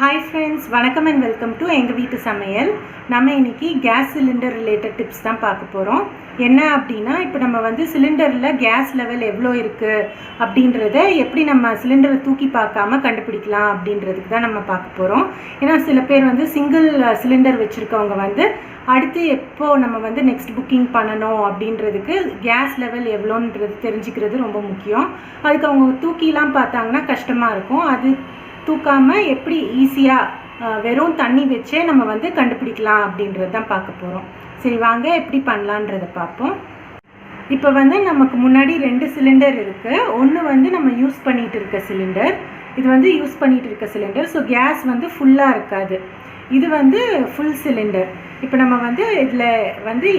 Hi friends வணக்கம் and welcome to எங்கள் வீட்டு சமையல். நம்ம இன்னைக்கு கேஸ் சிலிண்டர் ரிலேட்டட் டிப்ஸ் தான் பார்க்க போகிறோம் என்ன அப்படின்னா இப்போ நம்ம வந்து சிலிண்டரில் கேஸ் லெவல் எவ்வளோ இருக்குது அப்படின்றத எப்படி நம்ம சிலிண்டரை தூக்கி பார்க்காம கண்டுபிடிக்கலாம் அப்படின்றதுக்கு தான் நம்ம பார்க்க போகிறோம் ஏன்னா சில பேர் வந்து சிங்கிள் சிலிண்டர் வச்சுருக்கவங்க வந்து அடுத்து எப்போ நம்ம வந்து நெக்ஸ்ட் புக்கிங் பண்ணணும் அப்படின்றதுக்கு கேஸ் லெவல் எவ்வளோன்றது தெரிஞ்சுக்கிறது ரொம்ப முக்கியம். அதுக்கு அவங்க தூக்கிலாம் பார்த்தாங்கன்னா கஷ்டமாக இருக்கும். அது தூக்காமல் எப்படி ஈஸியாக வெறும் தண்ணி வச்சே நம்ம வந்து கண்டுபிடிக்கலாம் அப்படின்றது தான் பார்க்க போகிறோம் சரி வாங்க எப்படி பண்ணலான்றதை பார்ப்போம். இப்போ வந்து நமக்கு முன்னாடி ரெண்டு சிலிண்டர் இருக்குது ஒன்று வந்து நம்ம யூஸ் பண்ணிகிட்டு இருக்க சிலிண்டர் இது வந்து யூஸ் பண்ணிகிட்டு இருக்க சிலிண்டர் ஸோ கேஸ் வந்து ஃபுல்லாக இருக்காது. இது வந்து ஃபுல் சிலிண்டர் இப்போ நம்ம வந்து இதில் வந்து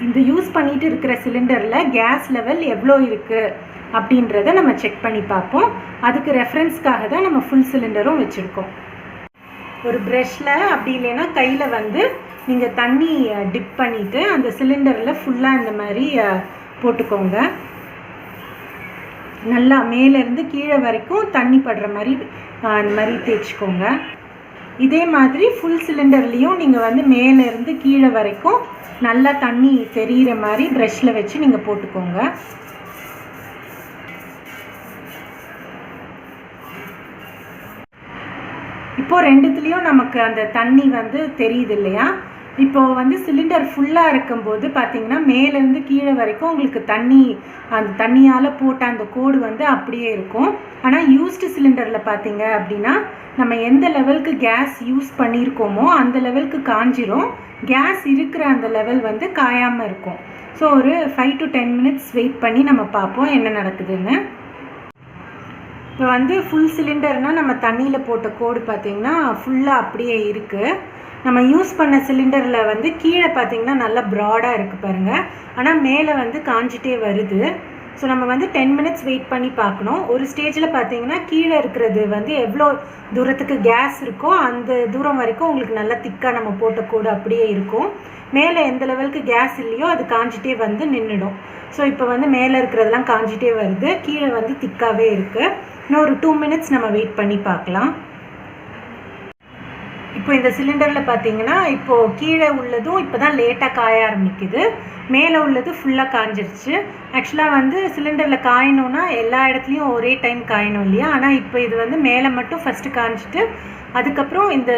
இந்த- யூஸ் பண்ணிகிட்டு இருக்கிற சிலிண்டரில் கேஸ் லெவல் எவ்வளோ இருக்குது அப்படின்றத நம்ம செக் பண்ணி பார்ப்போம். அதுக்கு ரெஃபரன்ஸ்க்காக தான் நம்ம ஃபுல் சிலிண்டரும் வச்சுருக்கோம். ஒரு ப்ரெஷ்ஷில் அப்படி இல்லைன்னா கையில் வந்து நீங்கள் தண்ணி டிப் பண்ணிவிட்டு அந்த சிலிண்டரில் ஃபுல்லாக இந்த மாதிரி போட்டுக்கோங்க. நல்லா மேலேருந்து கீழே வரைக்கும் தண்ணி படுற மாதிரி அந்த மாதிரி தேய்ச்சிக்கோங்க. இதே மாதிரி ஃபுல் சிலிண்டர்லேயும் நீங்கள் வந்து மேலேருந்து கீழே வரைக்கும் நல்லா தண்ணி தெரிகிற மாதிரி ப்ரெஷ்ஷில் வச்சு நீங்கள் போட்டுக்கோங்க. இப்போது ரெண்டுத்துலேயும் நமக்கு அந்த தண்ணி வந்து தெரியுது இல்லையா இப்போ வந்து சிலிண்டர் ஃபுல்லாக இருக்கும்போது பார்த்தீங்கன்னா மேலேருந்து கீழே வரைக்கும் உங்களுக்கு தண்ணி அந்த தண்ணியால் போட்ட அந்த கோடு வந்து அப்படியே இருக்கும். ஆனால் யூஸ்டு சிலிண்டரில் பார்த்தீங்க அப்படின்னா நம்ம எந்த லெவலுக்கு கேஸ் யூஸ் பண்ணியிருக்கோமோ அந்த லெவலுக்கு காஞ்சிரும். கேஸ் இருக்கிற அந்த லெவல் வந்து காயாமல் இருக்கும். ஸோ ஒரு five to ten minutes wait பண்ணி நம்ம பார்ப்போம் என்ன நடக்குதுன்னு. இப்போ வந்து ஃபுல் சிலிண்டர்னால் நம்ம தண்ணியில் போட்ட கோடு பார்த்தீங்கன்னா ஃபுல்லாக அப்படியே இருக்குது நம்ம யூஸ் பண்ண சிலிண்டரில் வந்து கீழே பார்த்தீங்கன்னா நல்லா ப்ராடாக இருக்குது பாருங்கள் ஆனால் மேலே வந்து காஞ்சிட்டே வருது. ஸோ நம்ம வந்து டென் மினிட்ஸ் வெயிட் பண்ணி பார்க்கணும். ஒரு ஸ்டேஜில் பார்த்தீங்கன்னா கீழே இருக்கிறது வந்து எவ்வளோ தூரத்துக்கு கேஸ் இருக்கோ அந்த தூரம் வரைக்கும் உங்களுக்கு நல்லா திக்காக நம்ம போட்ட கோடு அப்படியே இருக்கும். மேலே எந்த லெவலுக்கு கேஸ் இல்லையோ அது காஞ்சிட்டே வந்து நின்றுடும் ஸோ இப்போ வந்து மேலே இருக்கிறதெல்லாம் காஞ்சிட்டே வருது. கீழே வந்து திக்காகவே இருக்குது இன்னும் ஒரு டூ மினிட்ஸ் நம்ம வெயிட் பண்ணி பார்க்கலாம். இப்போ இந்த சிலிண்டரில் பார்த்தீங்கன்னா இப்போது கீழே உள்ளதும் இப்போ தான் லேட்டாக காய ஆரம்பிக்குது. மேலே உள்ளது ஃபுல்லாக காஞ்சிருச்சு. ஆக்சுவலாக வந்து சிலிண்டரில் காயணும்னா எல்லா இடத்துலையும் ஒரே டைம் காயணும் இல்லையா? ஆனால் இப்போ இது வந்து மேலே மட்டும் ஃபஸ்ட்டு காஞ்சிட்டு அதுக்கப்புறம் இந்த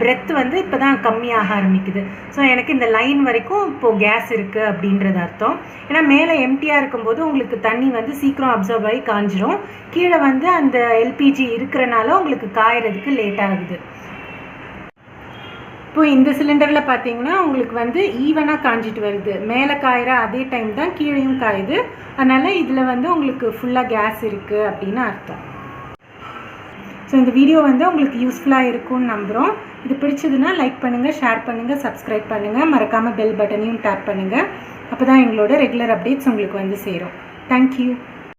பிரெத் வந்து இப்போ தான் கம்மியாக ஆரம்பிக்குது. ஸோ எனக்கு இந்த லைன் வரைக்கும் இப்போது கேஸ் இருக்குது அப்படின்றது அர்த்தம். ஏன்னா மேலே எம்டியாக இருக்கும்போது உங்களுக்கு தண்ணி வந்து சீக்கிரம் அப்சர்வ் ஆகி காஞ்சிரும். கீழே வந்து அந்த எல்பிஜி இருக்கிறனால உங்களுக்கு காயறதுக்கு லேட் ஆகுது. இப்போ இந்த சிலிண்டரில் பார்த்தீங்கன்னா உங்களுக்கு வந்து ஈவனாக காஞ்சிட்டு வருது. மேலே காயிற அதே டைம் தான் கீழேயும் காயுது. அதனால் இதில் வந்து உங்களுக்கு ஃபுல்லாக கேஸ் இருக்குது அப்படின்னு அர்த்தம். ஸோ இந்த வீடியோ வந்து உங்களுக்கு யூஸ்ஃபுல்லாக இருக்கும்னு நம்புகிறோம் இது பிடிச்சதுன்னா லைக் பண்ணுங்கள் ஷேர் பண்ணுங்கள் சப்ஸ்கிரைப் பண்ணுங்கள் மறக்காமல் பெல் பட்டனையும் டேப் பண்ணுங்கள் அப்போ தான் எங்களோட ரெகுலர் அப்டேட்ஸ் உங்களுக்கு வந்து சேரும். தேங்க்யூ